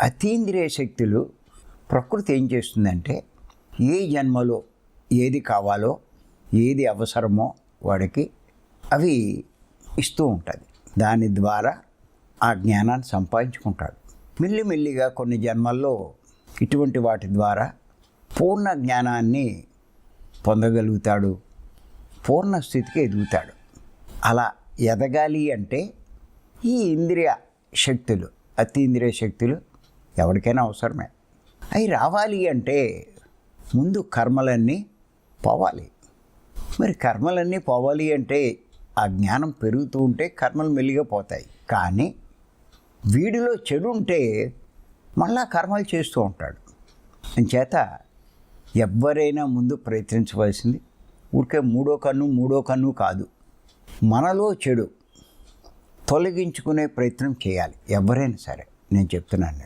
అతీంద్రియ శక్తులు ప్రకృతి ఏం చేస్తుందంటే ఏ జన్మలో ఏది కావాలో ఏది అవసరమో వాడికి అవి ఇస్తూ ఉంటుంది. దాని ద్వారా ఆ జ్ఞానాన్ని సంపాదించుకుంటాడు. మెల్లిమెల్లిగా కొన్ని జన్మల్లో ఇటువంటి వాటి ద్వారా పూర్ణ జ్ఞానాన్ని పొందగలుగుతాడు. పూర్ణ స్థితికి ఎదుగుతాడు. అలా ఎదగాలి అంటే ఈ ఇంద్రియ శక్తులు అతీంద్రియ శక్తులు ఎవరికైనా అవసరమే. అవి రావాలి అంటే ముందు కర్మలన్నీ పోవాలి. మరి కర్మలన్నీ పోవాలి అంటే ఆ జ్ఞానం పెరుగుతూ ఉంటే కర్మలు మెల్లిగా పోతాయి. కానీ వీడిలో చెడు ఉంటే మళ్ళా కర్మలు చేస్తూ ఉంటాడు. అంచేత ఎవరైనా ముందు ప్రయత్నించవలసింది. ఊరికే మూడో కన్ను మూడో కన్ను కాదు. మనలో చెడు తొలగించుకునే ప్రయత్నం చేయాలి. ఎవరైనా సరే. నేను చెప్తున్నాను.